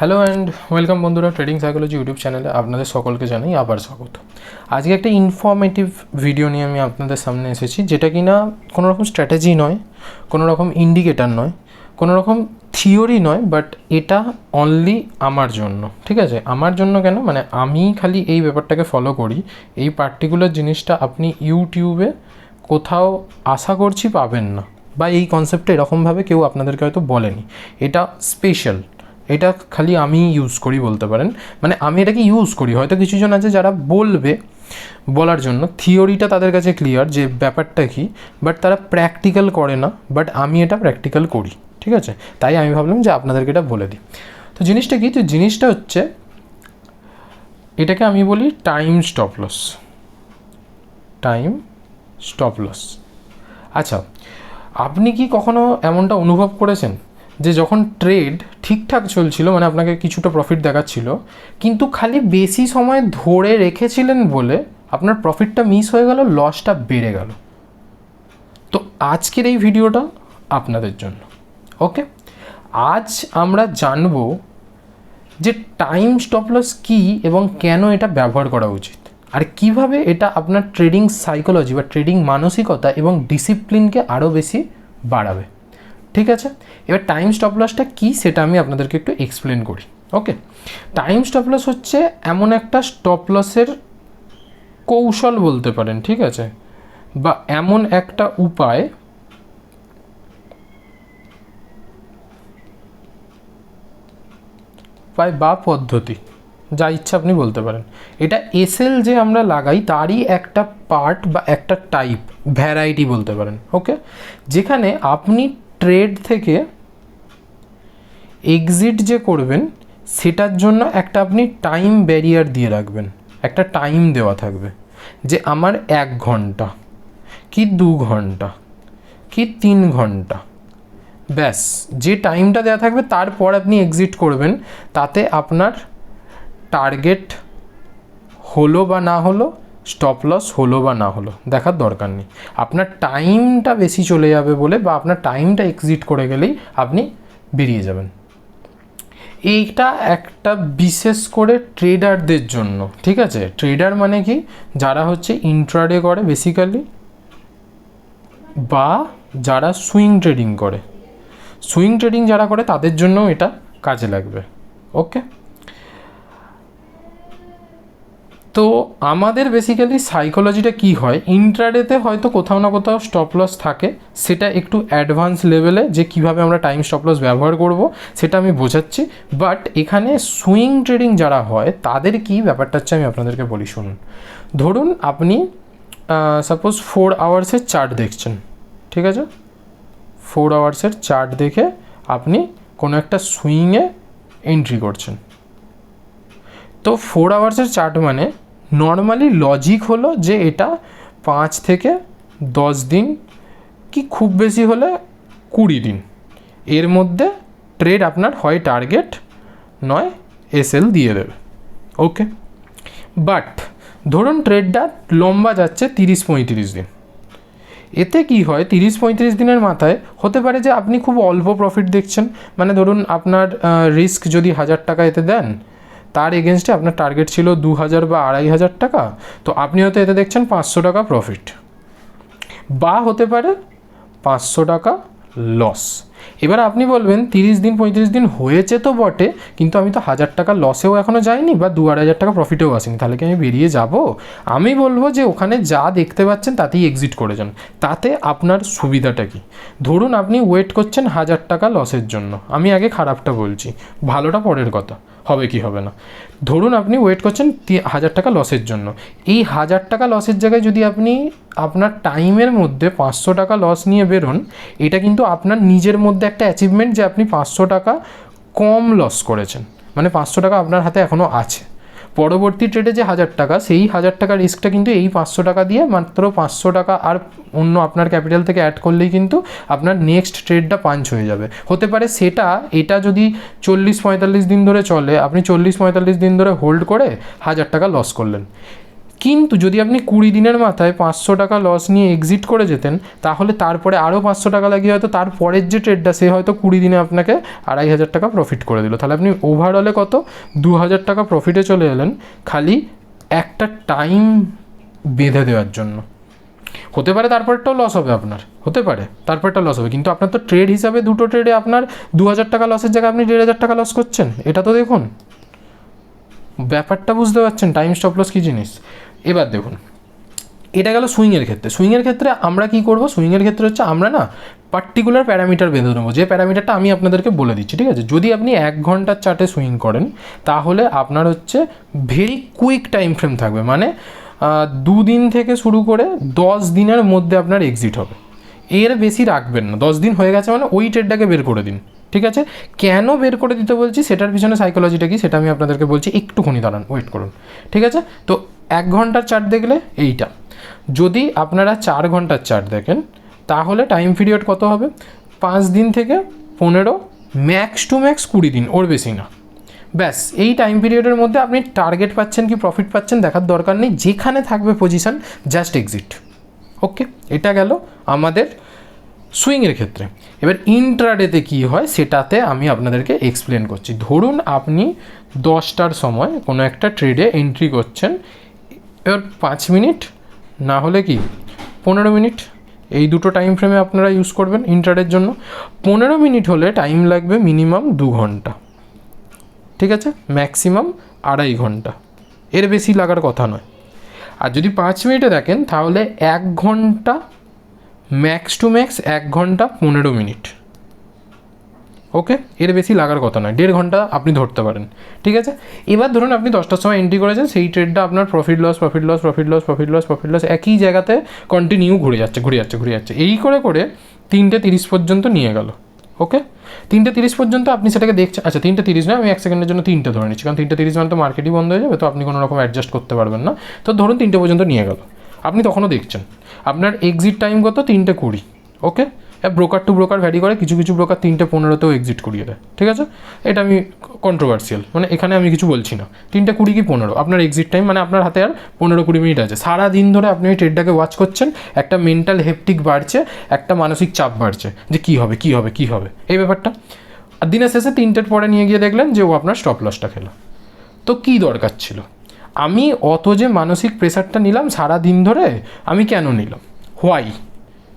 Hello and welcome বন্ধুরা trading psychology YouTube চ্যানেলে আপনাদের সকলকে জানাই আবার স্বাগত। আজকে একটা ইনফর্মেটিভ ভিডিও নিয়ে আমি আপনাদের সামনে এসেছি, যেটা কি না কোনো রকম স্ট্র্যাটেজি নয় কোনো রকম ইন্ডিকেটার নয় কোনো রকম থিওরি নয় বাট এটা অনলি আমার জন্য, ঠিক আছে? আমার জন্য কেন? মানে আমি খালি এই ব্যাপারটাকে ফলো করি, এই পার্টিকুলার জিনিসটা আপনি ইউটিউবে কোথাও আশা করছি পাবেন না, বা এই কনসেপ্টটা এরকমভাবে কেউ আপনাদেরকে হয়তো বলেনি। এটা স্পেশাল এটা খালি আমি ইউজ করি বলতে পারেন। মানে আমি এটাকে ইউজ করি। হয়তো কিছুজন আছে যারা বলবে বলার জন্য। থিওরিটা তাদের কাছে ক্লিয়ার যে ব্যাপারটা কি বাট তারা প্র্যাকটিক্যাল করে না বাট আমি এটা প্র্যাকটিক্যাল করি। ঠিক আছে? তাই আমি ভাবলাম যে আপনাদেরকে এটা বলে দিই। তো জিনিসটা কি? তো জিনিসটা হচ্ছে, এটাকে আমি বলি time stop loss time stop loss আচ্ছা আপনি কি কখনো এমনটা অনুভব করেছেন? যে যখন ট্রেড ঠিকঠাক চলছিল মানে আপনাকে কিছুটা প্রফিট দেখাচ্ছিল, কিন্তু খালি বেশি সময় ধরে রেখেছিলেন বলে আপনার প্রফিটটা মিস হয়ে গেল লসটা বেড়ে গেল। তো আজকের এই ভিডিওটা আপনাদের জন্য ওকে আজ আমরা জানব যে টাইম স্টপ লস কী এবং কেন এটা ব্যবহার করা উচিত? আর কীভাবে এটা আপনার ট্রেডিং সাইকোলজি বা ট্রেডিং মানসিকতা এবং ডিসিপ্লিনকে আরও বেশি বাড়াবে? ঠিক আছে? এবার টাইম স্টপ লসটা কী সেটা আমি আপনাদেরকে একটু এক্সপ্লেন করি ওকে টাইম স্টপ লস হচ্ছে এমন একটা স্টপ লসের কৌশল বলতে পারেন, ঠিক আছে? বা এমন একটা উপায় উপায় বা পদ্ধতি, যা ইচ্ছা আপনি বলতে পারেন। এটা এসএল যে আমরা লাগাই তারই একটা পার্ট বা একটা টাইপ ভ্যারাইটি বলতে পারেন ওকে যেখানে আপনি ট্রেড থেকে এক্সিট যে করবেন, সেটার জন্য একটা আপনি টাইম ব্যারিয়ার দিয়ে রাখবেন। একটা টাইম দেওয়া থাকবে যে আমার এক ঘণ্টা, কি দু ঘণ্টা, কি তিন ঘণ্টা। ব্যাস, যে টাইমটা দেওয়া থাকবে, তারপর আপনি এক্সিট করবেন। তাতে আপনার টার্গেট হলো বা না হলো স্টপ লস হলো বা না হলো, দেখার দরকার নেই। আপনার টাইমটা বেশি চলে যাবে বলে বা আপনার টাইমটা এক্সিট করে গেলেই আপনি বেরিয়ে যাবেন। এইটা একটা বিশেষ করে ট্রেডারদের জন্য, ঠিক আছে? ট্রেডার মানে কি? যারা হচ্ছে ইন্ট্রাডে করে বেসিক্যালি বা যারা সুইং ট্রেডিং করে। সুইং ট্রেডিং যারা করে তাদের জন্য এটা কাজে লাগবে ওকে তো আমাদের বেসিক্যালি সাইকোলজিটা কি হয়? ইন্ট্রাডেতে হয়তো কোথাও না কোথাও স্টপ লস থাকে। সেটা একটু অ্যাডভান্স লেভেলে যে কীভাবে আমরা টাইম স্টপ লস ব্যবহার করব, সেটা আমি বোঝাচ্ছি। বাট এখানে সুইং ট্রেডিং যারা হয়, তাদের কি ব্যাপারটা হচ্ছে আমি আপনাদেরকে বলি, শুনুন। ধরুন আপনি সাপোজ ফোর আওয়ার্সের চার্ট দেখছেন, ঠিক আছে? ফোর আওয়ার্সের চার্ট দেখে আপনি কোনো একটা সুইংয়ে এন্ট্রি করছেন। তো ফোর আওয়ার্সের চার্ট মানে নর্মালি লজিক হলো যে এটা পাঁচ থেকে দশ দিন কি খুব বেশি হলে কুড়ি দিন। এর মধ্যে ট্রেড আপনার হয় টার্গেট নয় এসএল দিয়ে দেবে। ওকে বাট ধরুন ট্রেডটা লম্বা যাচ্ছে তিরিশ পঁয়ত্রিশ দিন। এতে কি হয়? তিরিশ পঁয়ত্রিশ দিনের মাথায় হতে পারে যে আপনি খুব অল্প প্রফিট দেখছেন। মানে ধরুন আপনার রিস্ক যদি হাজার টাকা এতে দেন তার এগেনস্টে আপনার টার্গেট ছিল দু হাজার বা আড়াই হাজার টাকা। তো আপনি হয়তো এতে দেখছেন পাঁচশো টাকা প্রফিট বা হতে পারে পাঁচশো টাকা লস এবার আপনি বলবেন, তিরিশ দিন, পঁয়ত্রিশ দিন হয়েছে তো বটে, কিন্তু আমি তো হাজার টাকা লসেও এখনও যাইনি বা দু আড়াই হাজার টাকা প্রফিটেও আসিনি, তাহলে কি আমি বেরিয়ে যাব? আমি বলব যে ওখানে যা দেখতে পাচ্ছেন তাতেই এক্সিট করে যান। তাতে আপনার সুবিধাটা কি? ধরুন আপনি ওয়েট করছেন হাজার টাকা লসের জন্য, আমি আগে খারাপটা বলছি, ভালোটা পরের কথা, হবে কি হবে না? ধরুন আপনি ওয়েট করছেন হাজার টাকা লসের জন্য, এই হাজার টাকা লসের জায়গায় যদি আপনি আপনার টাইমের মধ্যে পাঁচশো টাকা লস নিয়ে বেরোন, এটা কিন্তু আপনার নিজের মধ্যে একটা অ্যাচিভমেন্ট যে আপনি পাঁচশো টাকা কম লস করেছেন। মানে পাঁচশো টাকা আপনার হাতে এখনও আছে। পরবর্তী ট্রেডে যে হাজার টাকা, সেই হাজার টাকা রিস্কটা কিন্তু এই পাঁচশো টাকা দিয়ে মাত্র পাঁচশো টাকা আর অন্য আপনার ক্যাপিটাল থেকে অ্যাড করলেই কিন্তু আপনার নেক্সট ট্রেডটা পাঞ্চ হয়ে যাবে। হতে পারে সেটা, এটা যদি চল্লিশ পঁয়তাল্লিশ দিন ধরে চলে, আপনি চল্লিশ পঁয়তাল্লিশ দিন ধরে হোল্ড করে হাজার টাকা লস করলেন। কিন্তু যদি আপনি কুড়ি দিনের মাথায় পাঁচশো টাকা লস নিয়ে এক্সিট করে যেতেন, তাহলে তারপরে আরও পাঁচশো টাকা লাগিয়ে হয়তো তার পরের যে ট্রেডটা সে হয়তো কুড়ি দিনে আপনাকে আড়াই হাজার টাকা প্রফিট করে দিল। তাহলে আপনি ওভারঅলে কত? দু হাজার টাকা প্রফিটে চলে এলেন খালি একটা টাইম বেঁধে দেওয়ার জন্য। হতে পারে তারপরটাও লস হবে আপনার, হতে পারে তারপরটা লস হবে। কিন্তু আপনার তো ট্রেড হিসাবে দুটো ট্রেডে আপনার দু হাজার টাকা লসের জায়গায় আপনি দেড় হাজার টাকা লস করছেন, এটা তো দেখুন। ব্যাপারটা বুঝতে পারছেন টাইম স্টপ লস কী জিনিস? এবার দেখুন, এটা গেল সুইংয়ের ক্ষেত্রে। সুইংয়ের ক্ষেত্রে আমরা কি করব? সুইংয়ের ক্ষেত্রে হচ্ছে আমরা না পার্টিকুলার প্যারামিটার বেঁধে নেব। যে প্যারামিটারটা আমি আপনাদেরকে বলে দিচ্ছি, ঠিক আছে? যদি আপনি এক ঘণ্টার চার্টে সুইং করেন, তাহলে আপনার হচ্ছে ভেরি কুইক টাইম ফ্রেম থাকবে। মানে দুদিন থেকে শুরু করে দশ দিনের মধ্যে আপনার এক্সিট হবে। এর বেশি রাখবেন না। দশ দিন হয়ে গেছে মানে ওই ট্রেডটাকে বের করে দিন। ঠিক আছে? কেন বের করে দিতে বলছি? সেটার পিছনে সাইকোলজিটা কি? সেটা আমি আপনাদেরকে বলছি, একটুখানি দাঁড়ান ওয়েট করুন। ঠিক আছে? তো এক ঘণ্টার চার্ট দেখলে এইটা। যদি আপনারা চার ঘণ্টার চার্ট দেখেন, তাহলে টাইম পিরিয়ড কত হবে? পাঁচ দিন থেকে পনেরো ম্যাক্স টু ম্যাক্স কুড়ি দিন, ওর বেশি না। ব্যাস, এই টাইম পিরিয়ডের মধ্যে আপনি টার্গেট পাচ্ছেন কি প্রফিট পাচ্ছেন, দেখার দরকার নেই। যেখানে থাকবে পজিশন জাস্ট এক্সিট ওকে এটা গেল আমাদের সুইংয়ের ক্ষেত্রে। এবার ইন্ট্রাডেতে কী হয় সেটাতে আমি আপনাদেরকে এক্সপ্লেন করছি। ধরুন আপনি দশটার সময় কোনো একটা ট্রেডে এন্ট্রি করছেন, এবার পাঁচ মিনিট, না হলে কি? পনেরো মিনিট, এই দুটো টাইম ফ্রেমে আপনারা ইউজ করবেন ইন্টারের জন্য। পনেরো মিনিট হলে টাইম লাগবে মিনিমাম দু ঘণ্টা। ঠিক আছে? ম্যাক্সিমাম আড়াই ঘণ্টা। এর বেশি লাগার কথা নয়। আর যদি পাঁচ মিনিটে দেখেন, তাহলে এক ঘণ্টা ম্যাক্স টু ম্যাক্স এক ঘণ্টা পনেরো মিনিট। ওকে? এর বেশি লাগার কথা নয়। দেড় ঘণ্টা আপনি ধরতে পারেন। ঠিক আছে? এবার ধরুন আপনি দশটার সময় এন্ট্রি করেছেন, সেই ট্রেডটা আপনার profit loss profit loss profit loss profit loss profit loss একই জায়গাতে কন্টিনিউ ঘুরে যাচ্ছে ঘুরে যাচ্ছে ঘুরে যাচ্ছে। এই করে করে তিনটে তিরিশ পর্যন্ত নিয়ে গেল। ওকে? তিনটে তিরিশ পর্যন্ত আপনি সেটাকে দেখছেন। আচ্ছা তিনটে তিরিশ না আমি এক সেকেন্ডের জন্য তিনটে ধরে নিচ্ছি। কারণ তিনটে তিরিশ মানে তো মার্কেটই বন্ধ হয়ে যাবে, তো আপনি কোনো রকম অ্যাডজাস্ট করতে পারবেন না। তো ধরুন তিনটে পর্যন্ত নিয়ে গেল। আপনি তখনও দেখছেন। আপনার এক্সিট টাইম কত? তিনটে কুড়ি okay broker to broker vary করে, কিছু কিছু ব্রোকার তিনটে পনেরোতেও এক্সিট করিয়ে দেয়, ঠিক আছে? এটা আমি কন্ট্রোভার্সিয়াল মানে এখানে আমি কিছু বলছি না। তিনটে কুড়ি কি পনেরো? আপনার এক্সিট টাইম মানে আপনার হাতে আর পনেরো কুড়ি মিনিট আছে। সারা দিন ধরে আপনি ওই ট্রেডটাকে ওয়াচ করছেন, একটা মেন্টাল হেপটিক বাড়ছে, একটা মানসিক চাপ বাড়ছে, যে কী হবে কী হবে কী হবে? এই ব্যাপারটা। আর দিনের শেষে তিনটের পরে নিয়ে গিয়ে দেখলেন যে ও আপনার স্টপ লসটা খেলো। তো কী দরকার ছিল? আমি অত যে মানসিক প্রেশারটা নিলাম সারা দিন ধরে, আমি কেন নিলাম? হোয়াই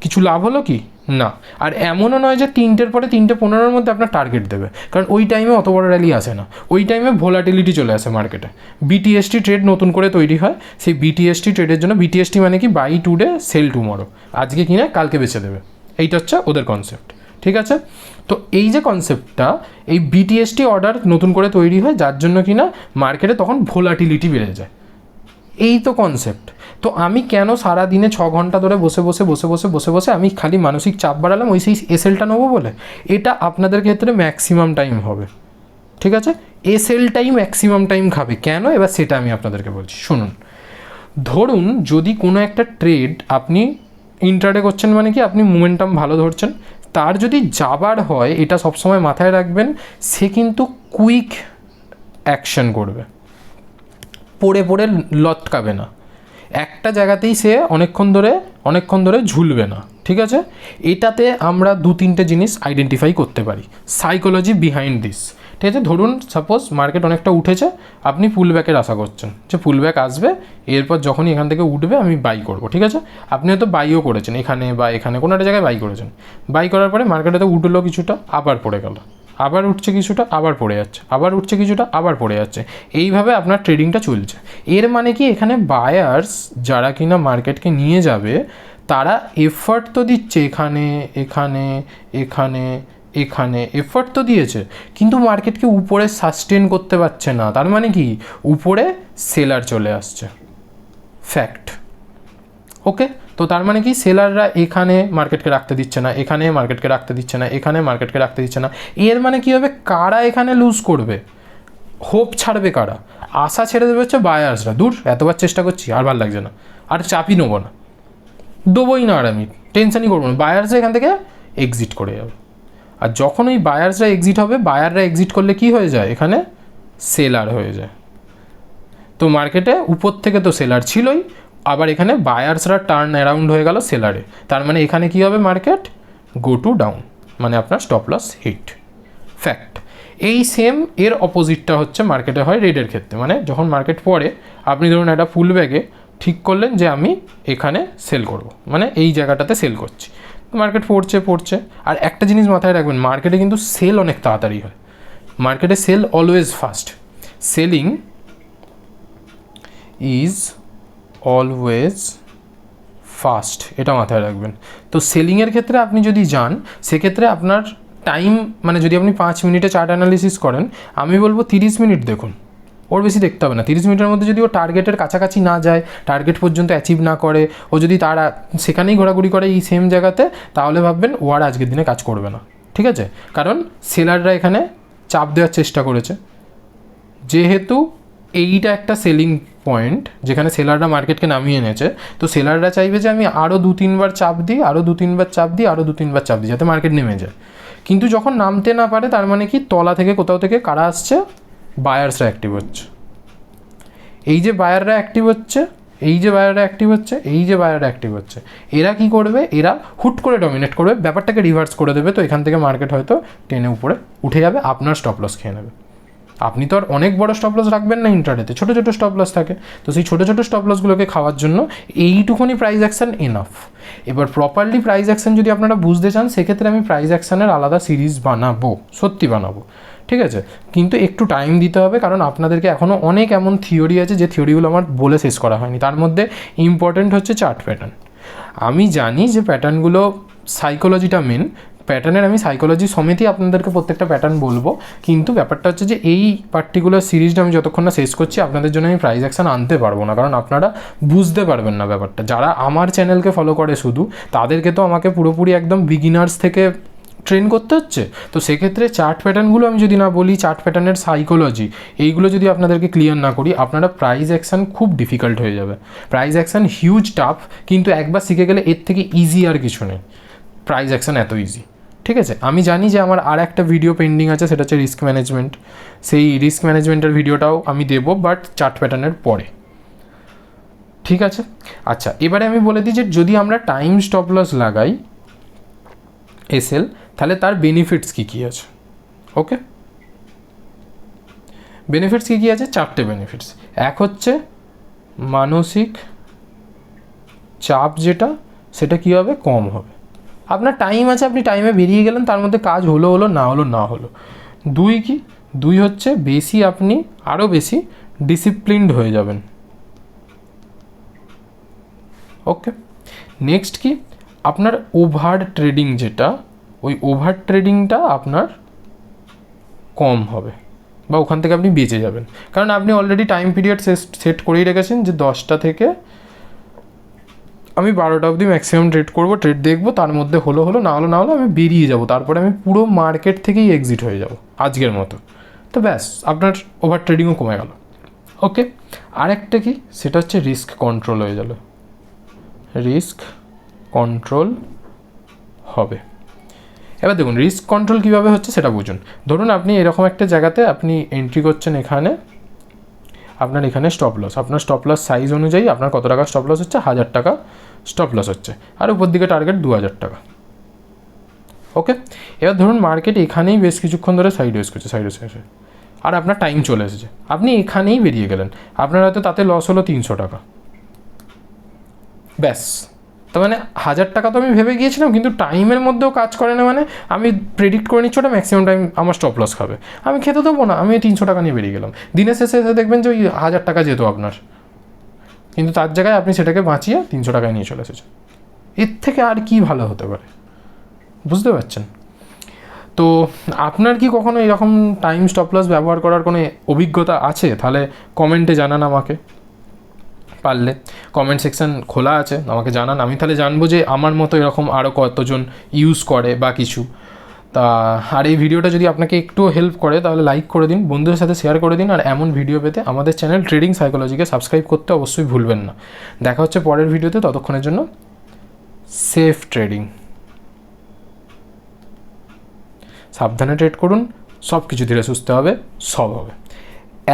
কিছু লাভ হলো কি? না। আর এমনও নয় যে তিনটের পরে তিনটে পনেরোর মধ্যে আপনার টার্গেট দেবে। কারণ ওই টাইমে অত বড় র্যালি আসে না। ওই টাইমে ভোলাটিলিটি চলে আসে মার্কেটে বিটিএসটি ট্রেড নতুন করে তৈরি হয়। সেই বিটিএসটি ট্রেডের জন্য বিটিএসটি মানে কি বাই টুডে সেল টুমরো আজকে কিনে, কালকে বেছে দেবে। এইটা হচ্ছে ওদের কনসেপ্ট ঠিক আছে? তো এই যে কনসেপ্টটা এই বিটিএসটি অর্ডার নতুন করে তৈরি হয়, যার জন্য কিনা মার্কেটে তখন ভোলাটিলিটি বেড়ে যায়। এই তো কনসেপ্ট তো আমি কেন সারা দিনে ছ ঘণ্টা ধরে বসে বসে বসে বসে বসে বসে আমি খালি মানসিক চাপ বাড়ালাম, ওই সেই এসএলটা নেব বলে? এটা আপনাদের ক্ষেত্রে ম্যাক্সিমাম টাইম হবে। ঠিক আছে? এসএলটাই ম্যাক্সিমাম টাইম খাবে। কেন? এবার সেটা আমি আপনাদেরকে বলছি। শুনুন। ধরুন যদি কোনো একটা ট্রেড আপনি ইন্টারডে করছেন মানে কি? আপনি মোমেন্টাম ভালো ধরছেন। তার যদি যাবার হয়, এটা সবসময় মাথায় রাখবেন, সে কিন্তু কুইক অ্যাকশন করবে। পড়ে পড়ে লটকাবে না। একটা জায়গাতেই সে অনেকক্ষণ ধরে অনেকক্ষণ ধরে ঝুলবে না, ঠিক আছে? এটাতে আমরা দু তিনটে জিনিস আইডেন্টিফাই করতে পারি। সাইকোলজি বিহাইন্ড দিস ঠিক আছে? ধরুন সাপোজ মার্কেট অনেকটা উঠেছে, আপনি ফুল ব্যাকের আশা করছেন। যে ফুল ব্যাক আসবে, এরপর যখনই এখান থেকে উঠবে, আমি বাই করব, ঠিক আছে? আপনি হয়তো বাইও করেছেন, এখানে বা এখানে, কোনো একটা জায়গায় বাই করেছেন। বাই করার পরে মার্কেটে তো উঠল কিছুটা, আবার পড়ে গেল। আবার উঠছে কিছুটা, আবার পড়ে যাচ্ছে। আবার উঠছে কিছুটা, আবার পড়ে যাচ্ছে। এইভাবে আপনার ট্রেডিংটা চলছে। এর মানে কি, এখানে বায়ার্স যারা কিনা মার্কেটকে নিয়ে যাবে, তারা এফার্ট তো দিচ্ছে, এখানে এখানে এখানে এখানে এফার্ট তো দিয়েছে, কিন্তু মার্কেটকে উপরে সাস্টেন করতে পারছে না। তার মানে কি? উপরে সেলার চলে আসছে। ফ্যাক্ট ওকে তো তার মানে কি? সেলাররা এখানে মার্কেটকে রাখতে দিচ্ছে না, এখানে মার্কেটকে রাখতে দিচ্ছে না, এখানে মার্কেটকে রাখতে দিচ্ছে না। এর মানে কি হবে? কারা এখানে লুজ করবে? হোপ ছাড়বে কারা? আশা ছেড়ে দেবে হচ্ছে বায়ার্সরা দূর, এতবার চেষ্টা করছি, আর ভালো লাগছে না। আর চাপই নেব না। দেবোই না আর আমি। টেনশনই করব না। বায়ার্সরা এখান থেকে এক্সিট করে যাবে। আর যখন ওই বায়ার্সরা এক্সিট হবে বায়াররা এক্সিট করলে কি হয়ে যায়? এখানে সেলার হয়ে যায়। তো মার্কেটে উপর থেকে তো সেলার ছিলই, আবার এখানে বায়ার্সরা টার্ন অ্যারাউন্ড হয়ে গেল সেলারে তার মানে এখানে কি হবে মার্কেট গো টু ডাউন মানে আপনার স্টপ লস হিট ফ্যাক্ট এই সেম এর অপোজিটটা হচ্ছে মার্কেটে হয় রেডের ক্ষেত্রে। মানে যখন মার্কেট পড়ে, আপনি ধরুন একটা ফুল ব্যাগে ঠিক করলেন যে আমি এখানে সেল করব। মানে এই জায়গাটাতে সেল করছি। মার্কেট পড়ছে পড়ছে। আর একটা জিনিস মাথায় রাখবেন মার্কেটে কিন্তু সেল অনেক তাড়াতাড়ি হয়। মার্কেটে sell always fast selling is always fast এটা মাথায় রাখবেন। তো সেলিংয়ের ক্ষেত্রে আপনি যদি যান, সেক্ষেত্রে আপনার টাইম মানে যদি আপনি পাঁচ মিনিটে চার্ট অ্যানালিসিস করেন, আমি বলব তিরিশ মিনিট দেখুন। ওর বেশি দেখতে হবে না। তিরিশ মিনিটের মধ্যে যদি ও টার্গেটের কাছাকাছি না যায় টার্গেট পর্যন্ত অ্যাচিভ না করে, ও যদি তারা সেখানেই ঘোরাঘুরি করে এই সেম জায়গাতে, তাহলে ভাববেন ও আর আজকের দিনে কাজ করবে না। ঠিক আছে? কারণ সেলাররা এখানে চাপ দেওয়ার চেষ্টা করেছে। যেহেতু এইটা একটা সেলিং পয়েন্ট যেখানে সেলাররা মার্কেটকে নামিয়ে এনেছে, তো সেলাররা চাইবে যে আমি আরও দু, তিনবার চাপ দিই আরও দু, তিনবার চাপ দিই আরও দু, তিনবার চাপ দিই, যাতে মার্কেট নেমে যায়। কিন্তু যখন নামতে না পারে, তার মানে কি? তলা থেকে কোথাও থেকে কারা আসছে? বায়ার্সরা অ্যাক্টিভ হচ্ছে। এই যে বায়াররা অ্যাক্টিভ হচ্ছে, এই যে বায়াররা অ্যাক্টিভ হচ্ছে, এই যে বায়াররা অ্যাক্টিভ হচ্ছে, এরা কি করবে? এরা হুট করে ডমিনেট করবে, ব্যাপারটাকে রিভার্স করে দেবে, তো এখান থেকে মার্কেট হয়তো টেনে উপরে উঠে যাবে, আপনার স্টপ লস খেয়ে নেবে। আপনি তো আর অনেক বড় স্টপ লস রাখবেন না ইন্টারনেটে ছোটো ছোটো স্টপ লস থাকে। তো সেই ছোটো ছোটো স্টপ লসগুলোকে খাওয়ার জন্য এইটুকুনি প্রাইস অ্যাকশন এনাফ এবার প্রপারলি প্রাইস অ্যাকশন যদি আপনারা বুঝতে চান, সেক্ষেত্রে আমি প্রাইস অ্যাকশানের আলাদা সিরিজ বানাবো, সত্যি বানাবো। ঠিক আছে? কিন্তু একটু টাইম দিতে হবে কারণ আপনাদেরকে এখনও অনেক এমন থিওরি আছে যে থিওরিগুলো আমার বলে শেষ করা হয়নি। তার মধ্যে ইম্পর্টেন্ট হচ্ছে চার্ট প্যাটার্ন আমি জানি যে প্যাটার্নগুলো সাইকোলজিটা মেন প্যাটার্নের আমি সাইকোলজি সমেতই আপনাদেরকে প্রত্যেকটা প্যাটার্ন বলব। কিন্তু ব্যাপারটা হচ্ছে যে এই পার্টিকুলার সিরিজটা আমি যতক্ষণ না শেষ করছি, আপনাদের জন্য আমি প্রাইজ অ্যাকশন আনতে পারব না। কারণ আপনারা বুঝতে পারবেন না ব্যাপারটা। যারা আমার চ্যানেলকে ফলো করে শুধু, তাদেরকে তো আমাকে পুরোপুরি একদম বিগিনার্স থেকে ট্রেন করতে হচ্ছে? তো সেক্ষেত্রে চার্ট প্যাটার্নগুলো আমি যদি না বলি চার্ট প্যাটার্নের সাইকোলজি এইগুলো যদি আপনাদেরকে ক্লিয়ার না করি, আপনারা প্রাইজ অ্যাকশন খুব ডিফিকাল্ট হয়ে যাবে। প্রাইজ অ্যাকশন হিউজ টাফ কিন্তু একবার শিখে গেলে এর থেকে ইজি আর কিছু নেই। প্রাইজ অ্যাকশন এত ইজি ঠিক আছে? আমি জানি যে আমার আর একটা ভিডিও পেন্ডিং আছে, সেটা হচ্ছে রিস্ক ম্যানেজমেন্ট সেই রিস্ক ম্যানেজমেন্টের ভিডিওটাও আমি দেবো বাট চার্ট প্যাটার্নের পরে। ঠিক আছে? আচ্ছা এবারে আমি বলে দিই যে যদি আমরা টাইম স্টপ লস লাগাই এসএল তাহলে তার বেনিফিটস কী কী আছে? ওকে বেনিফিটস কী কী আছে? চারটে বেনিফিটস এক হচ্ছে মানসিক চাপ যেটা, সেটা কী হবে? কম হবে। আপনার টাইম আছে, আপনি টাইমে বেরিয়ে গেলেন, তার মধ্যে কাজ হলো হলো, না হলো না হলো। দুই কি? দুই হচ্ছে বেশি আপনি আরও বেশি ডিসিপ্লিনড হয়ে যাবেন। ওকে নেক্সট কি? আপনার ওভার ট্রেডিং যেটা, ওই ওভার ট্রেডিংটা আপনার কম হবে বা ওখান থেকে আপনি বেঁচে যাবেন। কারণ আপনি অলরেডি টাইম পিরিয়ড সেট করেই রেখেছেন যে দশটা থেকে আমি বারোটা অবধি ম্যাক্সিমাম ট্রেড করব ট্রেড দেখব, তার মধ্যে হলো হলো, না হলো না হলো আমি বেরিয়ে যাব। তারপরে আমি পুরো মার্কেট থেকেই এক্সিট হয়ে যাব আজকের মতো। তো ব্যাস, আপনার ওভার ট্রেডিংও কমে গেল। ওকে আরেকটা কি? সেটা হচ্ছে রিস্ক কন্ট্রোল হয়ে গেল। রিস্ক কন্ট্রোল হবে। এবার দেখুন রিস্ক কন্ট্রোল কীভাবে হচ্ছে সেটা বুঝুন। ধরুন আপনি এরকম একটা জায়গাতে আপনি এন্ট্রি করছেন এখানে, আপনার এখানে স্টপ লস আপনার স্টপ লস সাইজ অনুযায়ী আপনার কত টাকা স্টপ লস হচ্ছে? হাজার টাকা স্টপ লস হচ্ছে। আর উপর দিকে টার্গেট দু হাজার টাকা। ওকে এবার ধরুন মার্কেট এখানেই বেশ কিছুক্ষণ ধরে সাইড ওয়েস করছে সাইড ওয়েস আর আপনার টাইম চলে এসেছে। আপনি এখানেই বেরিয়ে গেলেন। আপনার হয়তো তাতে লস হলো তিনশো টাকা। ব্যাস। তার মানে হাজার টাকা তো আমি ভেবে গিয়েছিলাম, কিন্তু টাইমের মধ্যেও কাজ করে না মানে আমি প্রেডিক্ট করে নিচ্ছি ওটা ম্যাক্সিমাম টাইম আমার স্টপ লস খাবে। আমি খেতে দেবো না, আমি তিনশো টাকা নিয়ে বেরিয়ে গেলাম। দিনের শেষে এসে দেখবেন যে ওই হাজার টাকা যেত আপনার। কিন্তু তার জায়গায় আপনি সেটাকে বাঁচিয়ে তিনশো টাকায় নিয়ে চলে এসেছেন। এর থেকে আর কি ভালো হতে পারে? বুঝতে পারছেন? তো আপনার কি কখনো এরকম টাইম স্টপ লস ব্যবহার করার কোনো অভিজ্ঞতা আছে? তাহলে কমেন্টে জানান আমাকে। পারলে কমেন্ট সেকশন খোলা আছে, আমাকে জানান। আমি তাহলে জানব যে আমার মতো এরকম আরও কতজন ইউজ করে বা কিছু। তা, আর এই ভিডিওটা যদি আপনাকে একটু হেল্প করে, তাহলে লাইক করে দিন, বন্ধুদের সাথে শেয়ার করে দিন, আর এমন ভিডিও পেতে আমাদের চ্যানেল ট্রেডিং সাইকোলজিকে সাবস্ক্রাইব করতে অবশ্যই ভুলবেন না। দেখা হচ্ছে পরের ভিডিওতে ততক্ষণের জন্য সেফ ট্রেডিং সাবধানে ট্রেড করুন সব কিছু ধীরে সুস্থ হবে, সব হবে।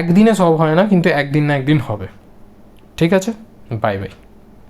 একদিনে সব হয় না, কিন্তু একদিন না একদিন হবে। ঠিক আছে? Bye bye